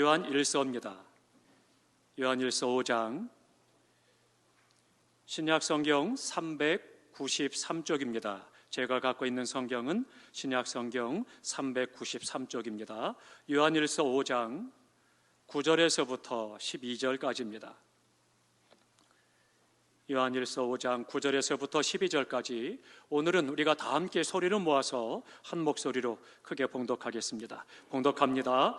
요한 1서입니다. 요한 1서 5장 신약 성경 393쪽입니다. 제가 갖고 있는 성경은 신약 성경 393쪽입니다. 요한 1서 5장 9절에서부터 12절까지입니다. 요한일서 5장 9절에서부터 12절까지 오늘은 우리가 다 함께 소리를 모아서 한 목소리로 크게 봉독하겠습니다. 봉독합니다.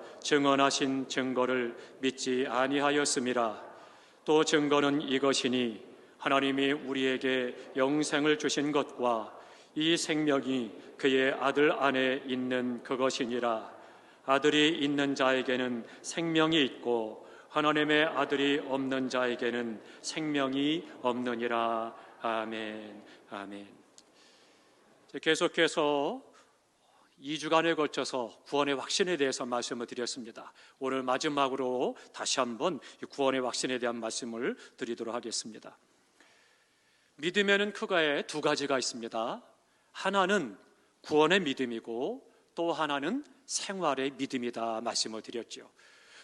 증언하신 증거를 믿지 아니하였음이라 또 증거는 이것이니 하나님이 우리에게 영생을 주신 것과 이 생명이 그의 아들 안에 있는 그것이니라. 아들이 있는 자에게는 생명이 있고 하나님의 아들이 없는 자에게는 생명이 없느니라. 아멘. 아멘. 계속해서 2주간에 걸쳐서 구원의 확신에 대해서 말씀을 드렸습니다. 오늘 마지막으로 다시 한번 구원의 확신에 대한 말씀을 드리도록 하겠습니다. 믿음에는 크가에 두 가지가 있습니다. 하나는 구원의 믿음이고 또 하나는 생활의 믿음이다 말씀을 드렸죠.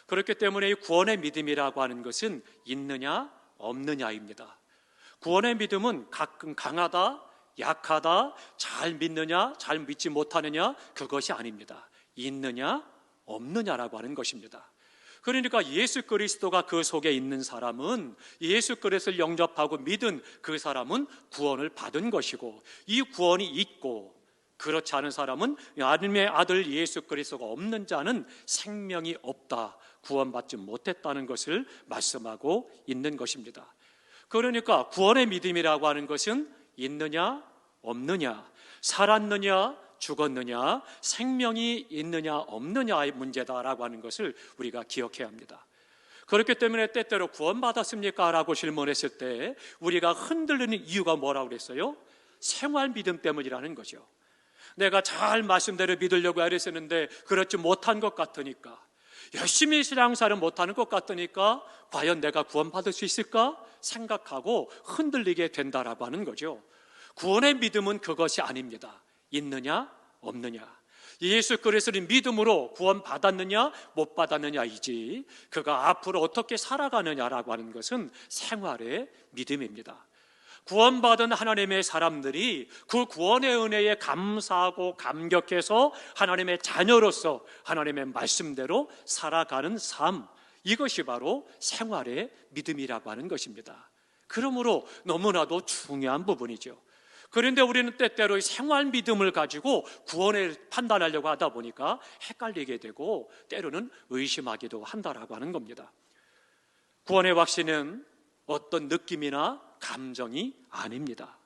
그렇기 때문에 이 구원의 믿음이라고 하는 것은 있느냐 없느냐입니다. 구원의 믿음은 가끔 강하다 약하다, 잘 믿느냐, 잘 믿지 못하느냐, 그것이 아닙니다. 있느냐, 없느냐라고 하는 것입니다. 그러니까 예수 그리스도가 그 속에 있는 사람은 예수 그리스도를 영접하고 믿은 그 사람은 구원을 받은 것이고 이 구원이 있고 그렇지 않은 사람은 하나님의 아들 예수 그리스도가 없는 자는 생명이 없다. 구원받지 못했다는 것을 말씀하고 있는 것입니다. 그러니까 구원의 믿음이라고 하는 것은 있느냐 없느냐 살았느냐 죽었느냐 생명이 있느냐 없느냐의 문제다라고 하는 것을 우리가 기억해야 합니다. 그렇기 때문에 때때로 구원받았습니까? 라고 질문했을 때 우리가 흔들리는 이유가 뭐라고 그랬어요? 생활 믿음 때문이라는 거죠. 내가 잘 말씀대로 믿으려고 애랬었는데 그렇지 못한 것 같으니까 열심히 신앙사를 못하는 것 같으니까 과연 내가 구원받을 수 있을까 생각하고 흔들리게 된다라고 하는 거죠. 구원의 믿음은 그것이 아닙니다. 있느냐, 없느냐. 예수 그리스도를 믿음으로 구원 받았느냐, 못 받았느냐이지, 그가 앞으로 어떻게 살아가느냐라고 하는 것은 생활의 믿음입니다. 구원받은 하나님의 사람들이 그 구원의 은혜에 감사하고 감격해서 하나님의 자녀로서 하나님의 말씀대로 살아가는 삶, 이것이 바로 생활의 믿음이라고 하는 것입니다. 그러므로 너무나도 중요한 부분이죠. 그런데 우리는 때때로 생활 믿음을 가지고 구원을 판단하려고 하다 보니까 헷갈리게 되고 때로는 의심하기도 한다라고 하는 겁니다. 구원의 확신은 어떤 느낌이나 감정이 아닙니다.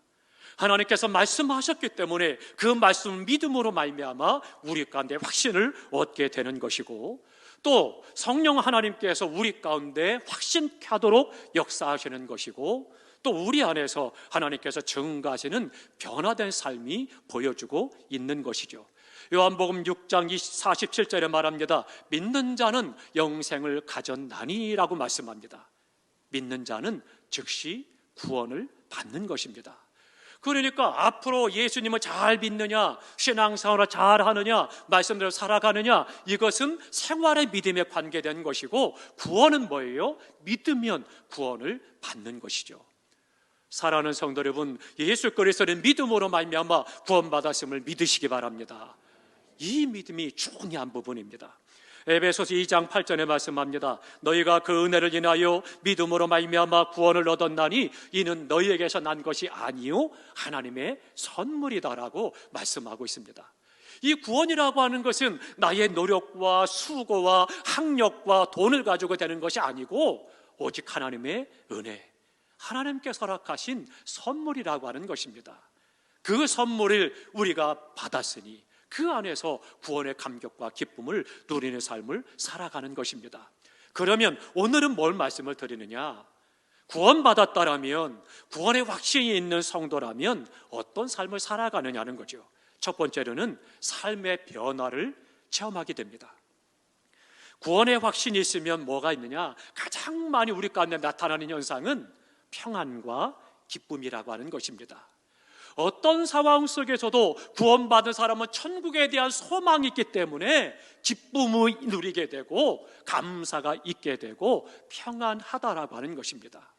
하나님께서 말씀하셨기 때문에 그 말씀 믿음으로 말미암아 우리 가운데 확신을 얻게 되는 것이고 또 성령 하나님께서 우리 가운데 확신케 하도록 역사하시는 것이고 또 우리 안에서 하나님께서 증가하시는 변화된 삶이 보여주고 있는 것이죠. 요한복음 6장 47절에 말합니다. 믿는 자는 영생을 가졌나니라고 말씀합니다. 믿는 자는 즉시 구원을 받는 것입니다. 그러니까 앞으로 예수님을 잘 믿느냐, 신앙생활을 잘 하느냐, 말씀대로 살아가느냐, 이것은 생활의 믿음에 관계된 것이고, 구원은 뭐예요? 믿으면 구원을 받는 것이죠. 사랑하는 성도 여러분, 예수 그리스도를 믿음으로 말미암아 구원받았음을 믿으시기 바랍니다. 이 믿음이 중요한 부분입니다. 에베소서 2장 8절에 말씀합니다. 너희가 그 은혜를 인하여 믿음으로 말미암아 구원을 얻었나니 이는 너희에게서 난 것이 아니요 하나님의 선물이다라고 말씀하고 있습니다. 이 구원이라고 하는 것은 나의 노력과 수고와 학력과 돈을 가지고 되는 것이 아니고 오직 하나님의 은혜, 하나님께 서락하신 선물이라고 하는 것입니다. 그 선물을 우리가 받았으니 그 안에서 구원의 감격과 기쁨을 누리는 삶을 살아가는 것입니다. 그러면 오늘은 뭘 말씀을 드리느냐? 구원받았다라면, 구원의 확신이 있는 성도라면 어떤 삶을 살아가느냐는 거죠. 첫 번째로는 삶의 변화를 체험하게 됩니다. 구원의 확신이 있으면 뭐가 있느냐? 가장 많이 우리 가운데 나타나는 현상은 평안과 기쁨이라고 하는 것입니다. 어떤 상황 속에서도 구원받은 사람은 천국에 대한 소망이 있기 때문에 기쁨을 누리게 되고 감사가 있게 되고 평안하다라고 하는 것입니다.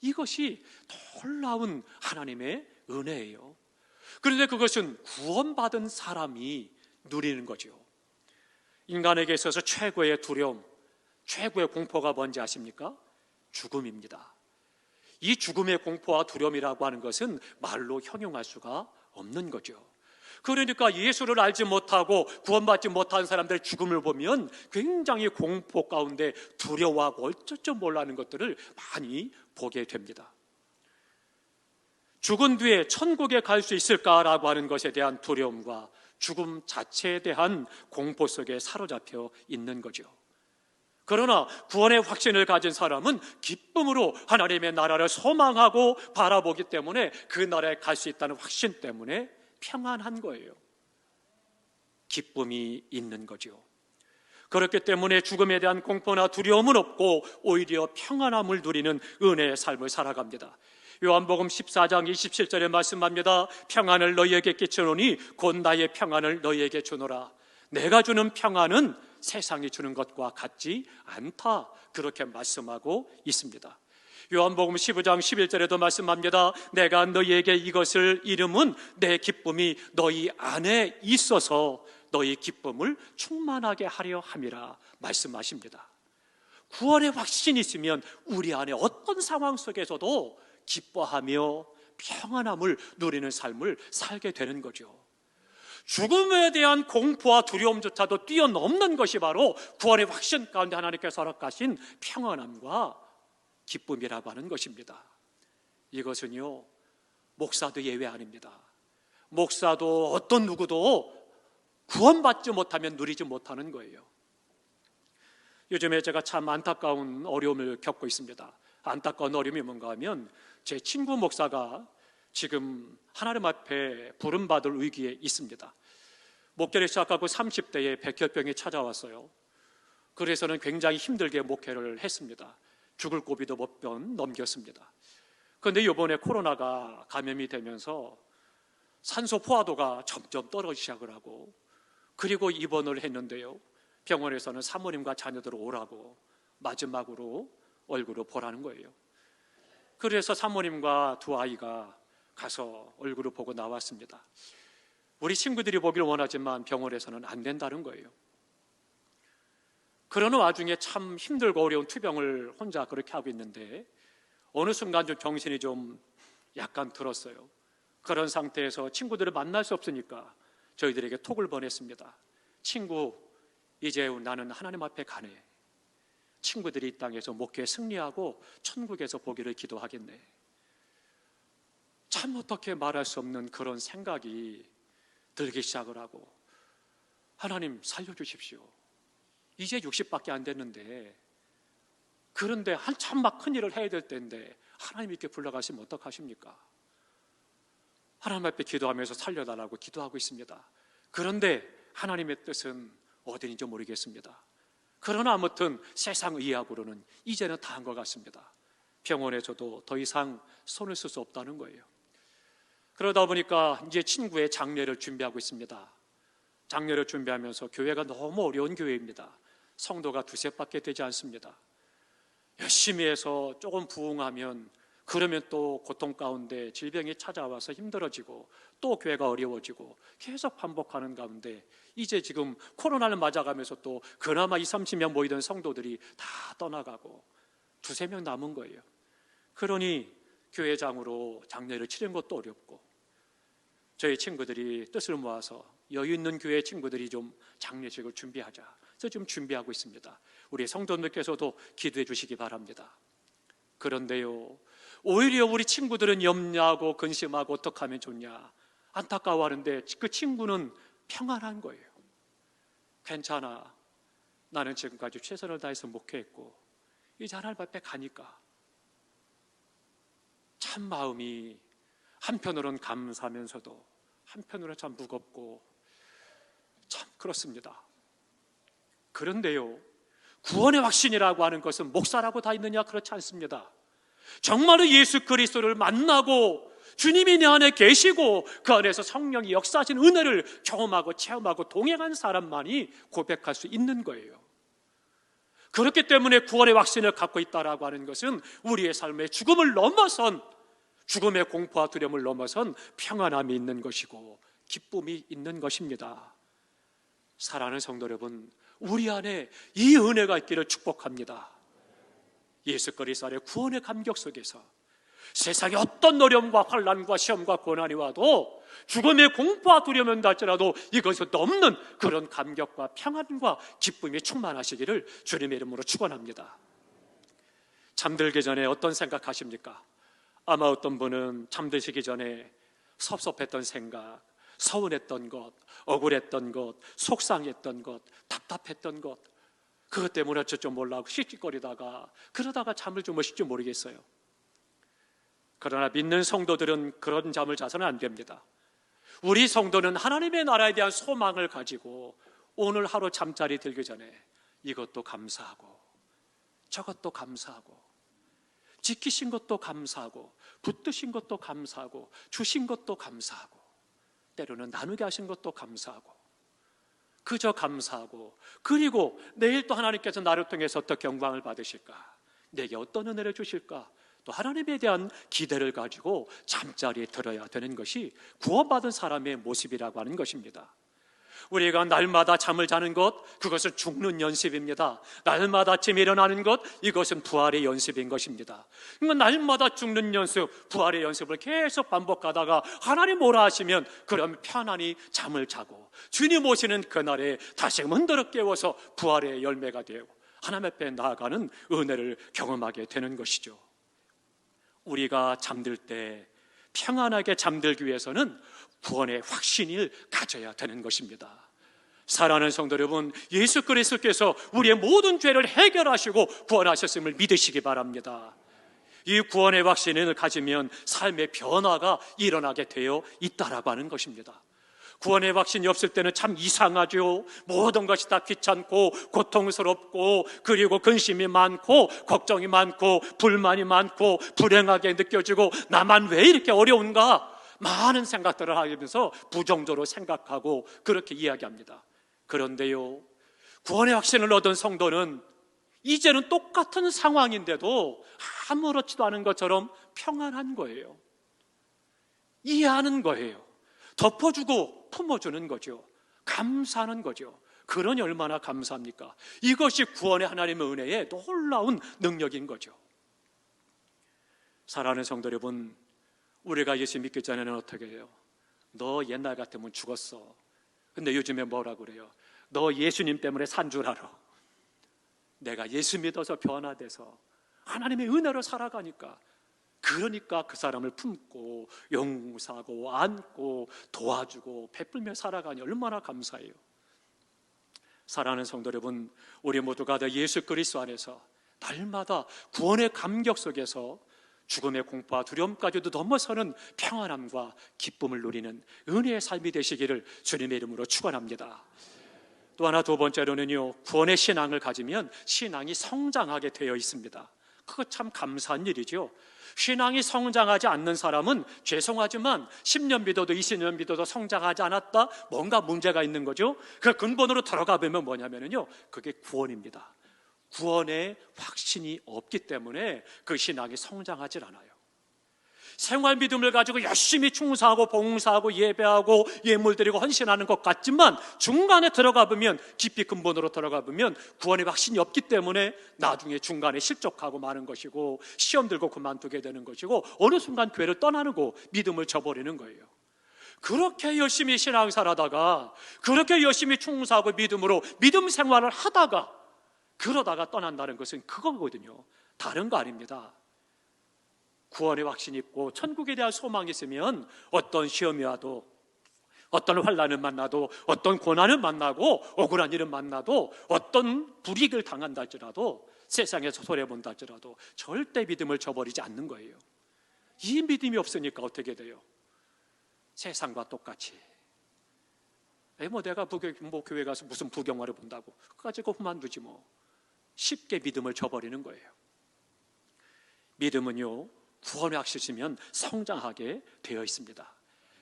이것이 놀라운 하나님의 은혜예요. 그런데 그것은 구원받은 사람이 누리는 거죠. 인간에게 있어서 최고의 두려움, 최고의 공포가 뭔지 아십니까? 죽음입니다. 이 죽음의 공포와 두려움이라고 하는 것은 말로 형용할 수가 없는 거죠. 그러니까 예수를 알지 못하고 구원받지 못한 사람들의 죽음을 보면 굉장히 공포 가운데 두려워하고 어쩔 줄 몰라는 것들을 많이 보게 됩니다. 죽은 뒤에 천국에 갈 수 있을까라고 하는 것에 대한 두려움과 죽음 자체에 대한 공포 속에 사로잡혀 있는 거죠. 그러나 구원의 확신을 가진 사람은 기쁨으로 하나님의 나라를 소망하고 바라보기 때문에 그 나라에 갈 수 있다는 확신 때문에 평안한 거예요. 기쁨이 있는 거죠. 그렇기 때문에 죽음에 대한 공포나 두려움은 없고 오히려 평안함을 누리는 은혜의 삶을 살아갑니다. 요한복음 14장 27절에 말씀합니다. 평안을 너희에게 끼쳐노니 곧 나의 평안을 너희에게 주노라. 내가 주는 평안은 세상이 주는 것과 같지 않다. 그렇게 말씀하고 있습니다. 요한복음 15장 11절에도 말씀합니다. 내가 너희에게 이것을 이름은 내 기쁨이 너희 안에 있어서 너희 기쁨을 충만하게 하려 함이라 말씀하십니다. 구원의 확신이 있으면 우리 안에 어떤 상황 속에서도 기뻐하며 평안함을 누리는 삶을 살게 되는 거죠. 죽음에 대한 공포와 두려움조차도 뛰어넘는 것이 바로 구원의 확신 가운데 하나님께서 허락하신 평안함과 기쁨이라고 하는 것입니다. 이것은요, 목사도 예외 아닙니다. 목사도 어떤 누구도 구원받지 못하면 누리지 못하는 거예요. 요즘에 제가 참 안타까운 어려움을 겪고 있습니다. 안타까운 어려움이 뭔가 하면 제 친구 목사가 지금 하나님 앞에 부름받을 위기에 있습니다. 목회를 시작하고 30대에 백혈병이 찾아왔어요. 그래서는 굉장히 힘들게 목회를 했습니다. 죽을 고비도 몇 번 넘겼습니다. 그런데 이번에 코로나가 감염이 되면서 산소 포화도가 점점 떨어지기 시작을 하고 그리고 입원을 했는데요. 병원에서는 사모님과 자녀들 오라고 마지막으로 얼굴을 보라는 거예요. 그래서 사모님과 두 아이가 가서 얼굴을 보고 나왔습니다. 우리 친구들이 보기를 원하지만 병원에서는 안 된다는 거예요. 그러는 와중에 참 힘들고 어려운 투병을 혼자 그렇게 하고 있는데 어느 순간 좀 정신이 좀 약간 들었어요. 그런 상태에서 친구들을 만날 수 없으니까 저희들에게 톡을 보냈습니다. 친구, 이제 나는 하나님 앞에 가네. 친구들이 이 땅에서 목회 승리하고 천국에서 보기를 기도하겠네. 참 어떻게 말할 수 없는 그런 생각이 들기 시작을 하고 하나님 살려주십시오. 이제 60밖에 안 됐는데 그런데 한참 막 큰 일을 해야 될 때인데 하나님 이렇게 불러가시면 어떡하십니까? 하나님 앞에 기도하면서 살려달라고 기도하고 있습니다. 그런데 하나님의 뜻은 어디인지 모르겠습니다. 그러나 아무튼 세상 의학으로는 이제는 다 한 것 같습니다. 병원에서도 더 이상 손을 쓸 수 없다는 거예요. 그러다 보니까 이제 친구의 장례를 준비하고 있습니다. 장례를 준비하면서 교회가 너무 어려운 교회입니다. 성도가 두셋밖에 되지 않습니다. 열심히 해서 조금 부흥하면 그러면 또 고통 가운데 질병이 찾아와서 힘들어지고 또 교회가 어려워지고 계속 반복하는 가운데 이제 지금 코로나를 맞아가면서 또 그나마 2, 30명 모이던 성도들이 다 떠나가고 두세 명 남은 거예요. 그러니 교회장으로 장례를 치른 것도 어렵고 저희 친구들이 뜻을 모아서 여유 있는 교회 친구들이 좀 장례식을 준비하자. 그래서 지금 준비하고 있습니다. 우리 성도님께서도 기도해 주시기 바랍니다. 그런데요, 오히려 우리 친구들은 염려하고 근심하고 어떻게 하면 좋냐. 안타까워하는데 그 친구는 평안한 거예요. 괜찮아. 나는 지금까지 최선을 다해서 목회했고 이제 하나님 앞에 가니까 참 마음이 한편으로는 감사하면서도 한편으로는 참 무겁고 참 그렇습니다. 그런데요, 구원의 확신이라고 하는 것은 목사라고 다 있느냐? 그렇지 않습니다. 정말로 예수 그리스도를 만나고 주님이 내 안에 계시고 그 안에서 성령이 역사하신 은혜를 경험하고 체험하고 동행한 사람만이 고백할 수 있는 거예요. 그렇기 때문에 구원의 확신을 갖고 있다라고 하는 것은 우리의 삶의 죽음을 넘어선 죽음의 공포와 두려움을 넘어선 평안함이 있는 것이고 기쁨이 있는 것입니다. 사랑하는 성도 여러분, 우리 안에 이 은혜가 있기를 축복합니다. 예수 그리스도 안에 구원의 감격 속에서 세상에 어떤 어려움과 환란과 시험과 고난이 와도 죽음의 공포와 두려움이 온다 할지라도 이것을 넘는 그런 감격과 평안과 기쁨이 충만하시기를 주님의 이름으로 축원합니다. 잠들기 전에 어떤 생각하십니까? 아마 어떤 분은 잠드시기 전에 섭섭했던 생각, 서운했던 것, 억울했던 것, 속상했던 것, 답답했던 것, 그것 때문에 어쩔 줄 몰라고 씩씩거리다가 그러다가 잠을 주무실지 모르겠어요. 그러나 믿는 성도들은 그런 잠을 자서는 안 됩니다. 우리 성도는 하나님의 나라에 대한 소망을 가지고 오늘 하루 잠자리 들기 전에 이것도 감사하고 저것도 감사하고 지키신 것도 감사하고 붙드신 것도 감사하고 주신 것도 감사하고 때로는 나누게 하신 것도 감사하고 그저 감사하고 그리고 내일 또 하나님께서 나를 통해서 어떻게 영광을 받으실까 내게 어떤 은혜를 주실까 또 하나님에 대한 기대를 가지고 잠자리에 들어야 되는 것이 구원받은 사람의 모습이라고 하는 것입니다. 우리가 날마다 잠을 자는 것, 그것은 죽는 연습입니다. 날마다 아침 일어나는 것, 이것은 부활의 연습인 것입니다. 그러니까 날마다 죽는 연습, 부활의 연습을 계속 반복하다가 하나님 뭐라 하시면 그럼 편안히 잠을 자고 주님 오시는 그날에 다시 흔들어 깨워서 부활의 열매가 되고 하나님 앞에 나아가는 은혜를 경험하게 되는 것이죠. 우리가 잠들 때 평안하게 잠들기 위해서는 구원의 확신을 가져야 되는 것입니다. 사랑하는 성도 여러분, 예수 그리스도께서 우리의 모든 죄를 해결하시고 구원하셨음을 믿으시기 바랍니다. 이 구원의 확신을 가지면 삶의 변화가 일어나게 되어 있다라고 하는 것입니다. 구원의 확신이 없을 때는 참 이상하죠. 모든 것이 다 귀찮고 고통스럽고 그리고 근심이 많고 걱정이 많고 불만이 많고 불행하게 느껴지고 나만 왜 이렇게 어려운가? 많은 생각들을 하면서 부정적으로 생각하고 그렇게 이야기합니다. 그런데요, 구원의 확신을 얻은 성도는 이제는 똑같은 상황인데도 아무렇지도 않은 것처럼 평안한 거예요. 이해하는 거예요. 덮어주고 품어주는 거죠. 감사하는 거죠. 그러니 얼마나 감사합니까? 이것이 구원의 하나님의 은혜의 놀라운 능력인 거죠. 사랑하는 성도 여러분, 우리가 예수 믿기 전에는 어떻게 해요? 너 옛날 같으면 죽었어. 근데 요즘에 뭐라 그래요? 너 예수님 때문에 산 줄 알아. 내가 예수 믿어서 변화돼서 하나님의 은혜로 살아가니까 그러니까 그 사람을 품고 용서하고 안고 도와주고 베풀며 살아가니 얼마나 감사해요. 사랑하는 성도 여러분, 우리 모두가 다 예수 그리스도 안에서 날마다 구원의 감격 속에서 죽음의 공포와 두려움까지도 넘어서는 평안함과 기쁨을 누리는 은혜의 삶이 되시기를 주님의 이름으로 축원합니다. 또 하나 두 번째로는요, 구원의 신앙을 가지면 신앙이 성장하게 되어 있습니다. 그거 참 감사한 일이죠. 신앙이 성장하지 않는 사람은 죄송하지만 10년 믿어도 20년 믿어도 성장하지 않았다? 뭔가 문제가 있는 거죠. 그 근본으로 들어가 보면 뭐냐면요. 그게 구원입니다. 구원의 확신이 없기 때문에 그 신앙이 성장하지 않아요. 생활 믿음을 가지고 열심히 충사하고 봉사하고 예배하고 예물 드리고 헌신하는 것 같지만 중간에 들어가 보면 깊이 근본으로 들어가 보면 구원의 확신이 없기 때문에 나중에 중간에 실족하고 마는 것이고 시험 들고 그만두게 되는 것이고 어느 순간 교회를 떠나는 거 믿음을 저버리는 거예요. 그렇게 열심히 신앙살하다가 그렇게 열심히 충사하고 믿음으로 믿음 생활을 하다가 그러다가 떠난다는 것은 그거거든요. 다른 거 아닙니다. 구원의 확신이 있고 천국에 대한 소망이 있으면 어떤 시험이 와도 어떤 환란을 만나도 어떤 고난을 만나고 억울한 일을 만나도 어떤 불이익을 당한다 할지라도 세상에서 손해본다 할지라도 절대 믿음을 저버리지 않는 거예요. 이 믿음이 없으니까 어떻게 돼요? 세상과 똑같이. 에, 뭐 내가 부교, 뭐 교회 가서 무슨 부경화를 본다고. 그거 가지고 그만두지 뭐. 쉽게 믿음을 저버리는 거예요. 믿음은요, 구원의 확실시면 성장하게 되어 있습니다.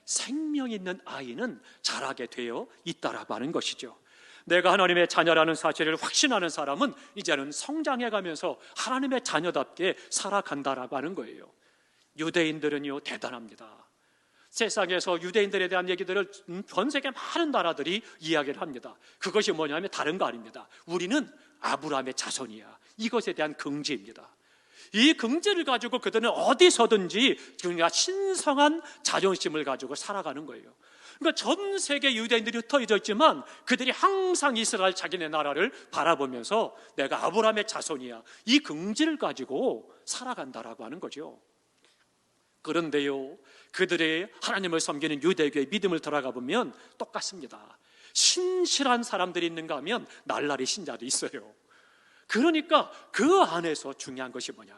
생명 있는 아이는 자라게 되어 있다라고 하는 것이죠. 내가 하나님의 자녀라는 사실을 확신하는 사람은 이제는 성장해 가면서 하나님의 자녀답게 살아간다라고 하는 거예요. 유대인들은요, 대단합니다. 세상에서 유대인들에 대한 얘기들을 전 세계 많은 나라들이 이야기를 합니다. 그것이 뭐냐면 다른 거 아닙니다. 우리는 아브라함의 자손이야. 이것에 대한 긍지입니다. 이 긍지를 가지고 그들은 어디서든지 그냥 신성한 자존심을 가지고 살아가는 거예요. 그러니까 전 세계 유대인들이 흩어져 있지만 그들이 항상 이스라엘 자기네 나라를 바라보면서 내가 아브라함의 자손이야. 이 긍지를 가지고 살아간다라고 하는 거죠. 그런데요, 그들의 하나님을 섬기는 유대교의 믿음을 들어가 보면 똑같습니다. 신실한 사람들이 있는가 하면 날라리 신자도 있어요. 그러니까 그 안에서 중요한 것이 뭐냐?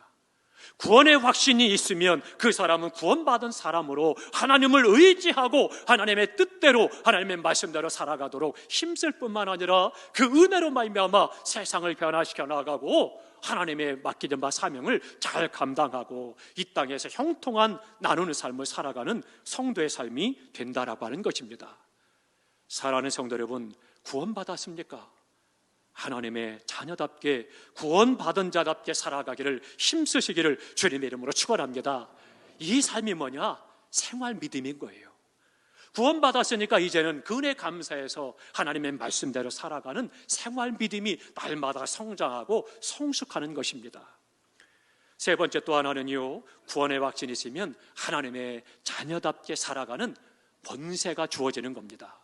구원의 확신이 있으면 그 사람은 구원받은 사람으로 하나님을 의지하고 하나님의 뜻대로 하나님의 말씀대로 살아가도록 힘쓸 뿐만 아니라 그 은혜로 말미암아 세상을 변화시켜 나가고 하나님의 맡기는 바 사명을 잘 감당하고 이 땅에서 형통한 나누는 삶을 살아가는 성도의 삶이 된다라고 하는 것입니다. 사랑하는 성도 여러분, 구원받았습니까? 하나님의 자녀답게 구원받은 자답게 살아가기를 힘쓰시기를 주님의 이름으로 축원합니다. 이 삶이 뭐냐? 생활 믿음인 거예요. 구원받았으니까 이제는 그은혜 감사해서 하나님의 말씀대로 살아가는 생활 믿음이 날마다 성장하고 성숙하는 것입니다. 세 번째 또 하나는요, 구원의 확신이 있으면 하나님의 자녀답게 살아가는 권세가 주어지는 겁니다.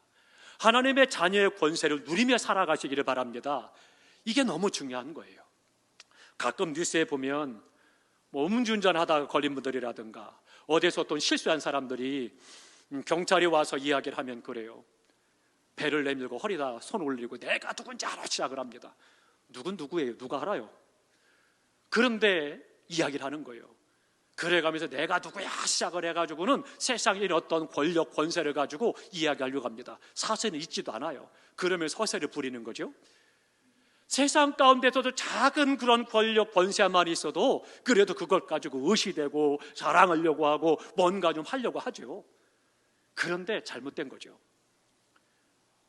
하나님의 자녀의 권세를 누리며 살아가시기를 바랍니다. 이게 너무 중요한 거예요. 가끔 뉴스에 보면 뭐 음주운전 하다가 걸린 분들이라든가 어디서 또 실수한 사람들이 음, 경찰이 와서 이야기를 하면 그래요. 배를 내밀고 허리다 손 올리고 내가 누군지 알아 시작을 합니다. 누군 누구예요? 누가 알아요? 그런데 이야기를 하는 거예요. 그래가면서 내가 누구야 시작을 해가지고는 세상에 어떤 권력 권세를 가지고 이야기하려고 합니다. 사실은 있지도 않아요. 그러면서 허세를 부리는 거죠. 세상 가운데서도 작은 그런 권력 권세만 있어도 그래도 그걸 가지고 의시되고 자랑하려고 하고 뭔가 좀 하려고 하죠. 그런데 잘못된 거죠.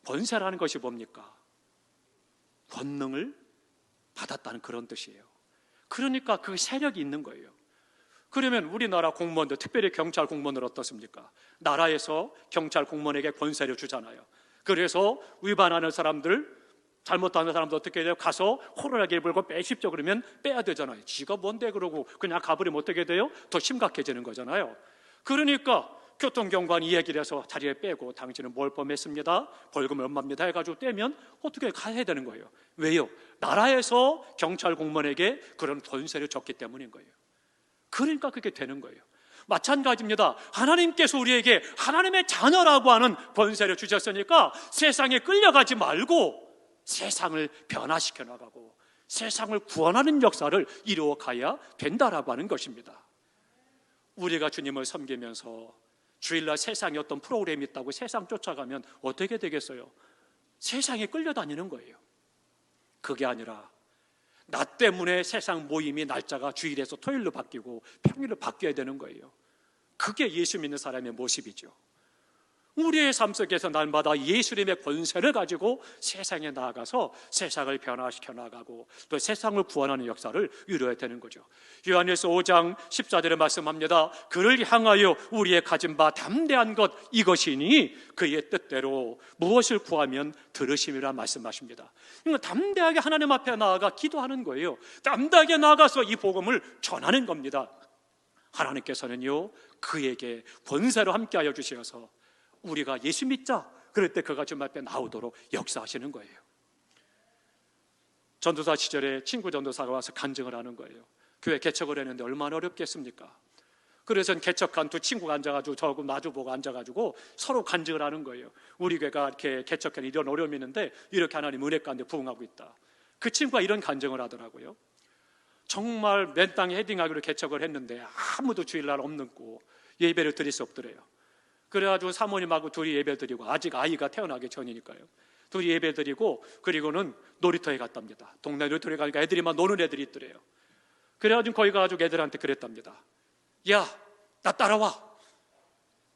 권세라는 것이 뭡니까? 권능을 받았다는 그런 뜻이에요. 그러니까 그 세력이 있는 거예요. 그러면 우리나라 공무원들, 특별히 경찰 공무원들 어떻습니까? 나라에서 경찰 공무원에게 권세를 주잖아요. 그래서 위반하는 사람들, 잘못하는 사람도 어떻게 해요? 가서 호루라기를 불고 빼십시오 그러면 빼야 되잖아요. 지가 뭔데 그러고 그냥 가버리면 어떻게 돼요? 더 심각해지는 거잖아요. 그러니까 교통경관이 얘기를 해서 자리에 빼고 당신은 뭘 범했습니다. 벌금 얼마입니다. 해가지고 떼면 어떻게 가야 되는 거예요. 왜요? 나라에서 경찰 공무원에게 그런 권세를 줬기 때문인 거예요. 그러니까 그게 되는 거예요. 마찬가지입니다. 하나님께서 우리에게 하나님의 자녀라고 하는 권세를 주셨으니까 세상에 끌려가지 말고 세상을 변화시켜 나가고 세상을 구원하는 역사를 이루어 가야 된다라고 하는 것입니다. 우리가 주님을 섬기면서 주일날 세상에 어떤 프로그램이 있다고 세상 쫓아가면 어떻게 되겠어요? 세상에 끌려다니는 거예요. 그게 아니라 나 때문에 세상 모임이 날짜가 주일에서 토요일로 바뀌고 평일로 바뀌어야 되는 거예요. 그게 예수 믿는 사람의 모습이죠. 우리의 삶 속에서 날마다 예수님의 권세를 가지고 세상에 나아가서 세상을 변화시켜 나가고 또 세상을 구원하는 역사를 이루어야 되는 거죠. 요한일서 5장 14절에 말씀합니다. 그를 향하여 우리의 가진 바 담대한 것 이것이니 그의 뜻대로 무엇을 구하면 들으심이라 말씀하십니다. 그러니까 담대하게 하나님 앞에 나아가 기도하는 거예요. 담대하게 나아가서 이 복음을 전하는 겁니다. 하나님께서는요 그에게 권세로 함께하여 주시어서 우리가 예수 믿자. 그럴 때 그가 좀 앞에 나오도록 역사하시는 거예요. 전도사 시절에 친구 전도사가 와서 간증을 하는 거예요. 교회 개척을 했는데 얼마나 어렵겠습니까? 그래서 개척한 두 친구가 앉아가지고 저하고 마주보고 앉아가지고 서로 간증을 하는 거예요. 우리 교회가 이렇게 개척한 이런 어려움이 있는데 이렇게 하나님 은혜 가운데 부응하고 있다. 그 친구가 이런 간증을 하더라고요. 정말 맨 땅에 헤딩하기로 개척을 했는데 아무도 주일날 없는 고 예배를 드릴 수 없더래요. 그래가지고 사모님하고 둘이 예배 드리고 아직 아이가 태어나기 전이니까요. 둘이 예배 드리고 그리고는 놀이터에 갔답니다. 동네 놀이터에 가니까 애들이 막 노는 애들이 있더래요. 그래가지고 거기 가가지고 애들한테 그랬답니다. 야, 나 따라와.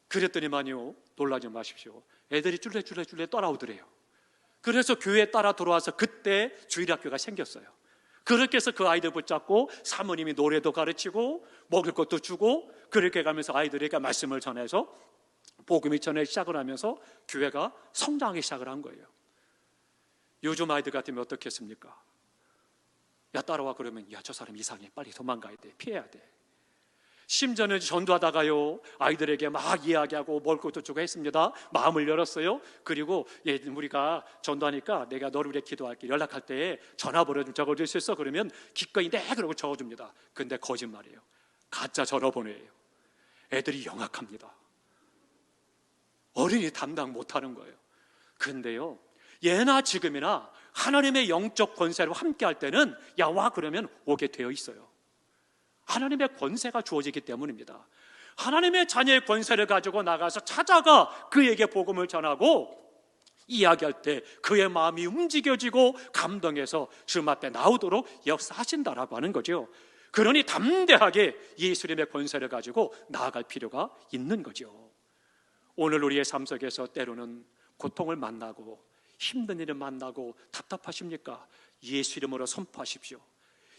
그랬더니만요, 놀라지 마십시오. 애들이 쫄래쫄래쫄래 따라오더래요. 그래서 교회에 따라 들어와서 그때 주일학교가 생겼어요. 그렇게 해서 그 아이들 붙잡고 사모님이 노래도 가르치고 먹을 것도 주고 그렇게 가면서 아이들에게 말씀을 전해서 복음이 전해 시작을 하면서 교회가 성장하기 시작을 한 거예요. 요즘 아이들 같으면 어떻겠습니까? 야 따라와 그러면 야 저 사람 이상해. 빨리 도망가야 돼. 피해야 돼. 심지어는 전도하다가요 아이들에게 막 이야기하고 먹을 것도 주고 했습니다. 마음을 열었어요. 그리고 예, 우리가 전도하니까 내가 너를 위해 기도할게. 연락할 때 전화번호 좀 적어줄 수 있어? 그러면 기꺼이 네 그러고 적어줍니다. 근데 거짓말이에요. 가짜 전화번호예요. 애들이 영악합니다 어른이 담당 못하는 거예요 근데요 예나 지금이나 하나님의 영적 권세로 함께 할 때는 야와 그러면 오게 되어 있어요. 하나님의 권세가 주어지기 때문입니다. 하나님의 자녀의 권세를 가지고 나가서 찾아가 그에게 복음을 전하고 이야기할 때 그의 마음이 움직여지고 감동해서 주님 앞에 나오도록 역사하신다라고 하는 거죠. 그러니 담대하게 예수님의 권세를 가지고 나아갈 필요가 있는 거죠. 오늘 우리의 삶 속에서 때로는 고통을 만나고 힘든 일을 만나고 답답하십니까? 예수 이름으로 선포하십시오.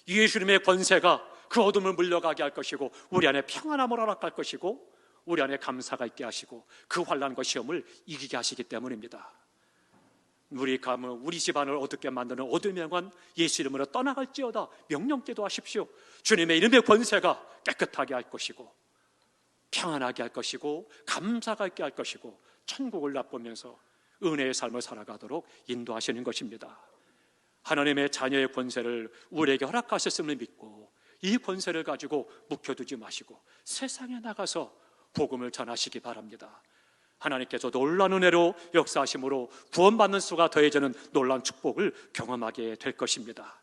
예수 이름의 권세가 그 어둠을 물려가게 할 것이고 우리 안에 평안함을 허락할 것이고 우리 안에 감사가 있게 하시고 그 환란과 시험을 이기게 하시기 때문입니다. 우리 가문, 우리 집안을 어둡게 만드는 영관 예수 이름으로 떠나갈지어다 명령기도 하십시오. 주님의 이름의 권세가 깨끗하게 할 것이고 평안하게 할 것이고 감사가 있게 할 것이고 천국을 나쁘면서 은혜의 삶을 살아가도록 인도하시는 것입니다. 하나님의 자녀의 권세를 우리에게 허락하셨음을 믿고 이 권세를 가지고 묵혀두지 마시고 세상에 나가서 복음을 전하시기 바랍니다. 하나님께서 놀라운 은혜로 역사하심으로 구원받는 수가 더해지는 놀라운 축복을 경험하게 될 것입니다.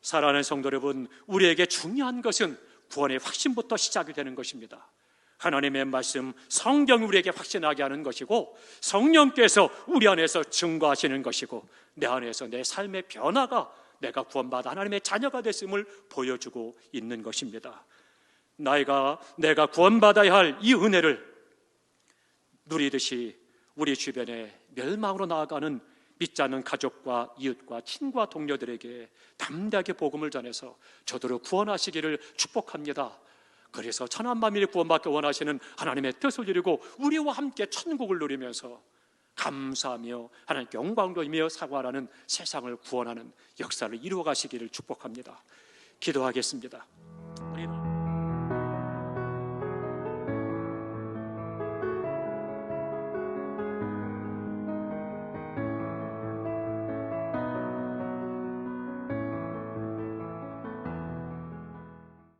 사랑하는 성도 여러분, 우리에게 중요한 것은 구원의 확신부터 시작이 되는 것입니다. 하나님의 말씀, 성경 우리에게 확신하게 하는 것이고 성령께서 우리 안에서 증거하시는 것이고 내 안에서 내 삶의 변화가 내가 구원받아 하나님의 자녀가 됐음을 보여주고 있는 것입니다. 나이가 내가 구원받아야 할 이 은혜를 누리듯이 우리 주변에 멸망으로 나아가는 믿지 않는 가족과 이웃과 친구와 동료들에게 담대하게 복음을 전해서 저들을 구원하시기를 축복합니다. 그래서 천한만민이 구원받기 원하시는 하나님의 뜻을 이루고 우리와 함께 천국을 누리면서 감사하며 하나님께 영광 돌리며 사과하는 세상을 구원하는 역사를 이루어 가시기를 축복합니다. 기도하겠습니다.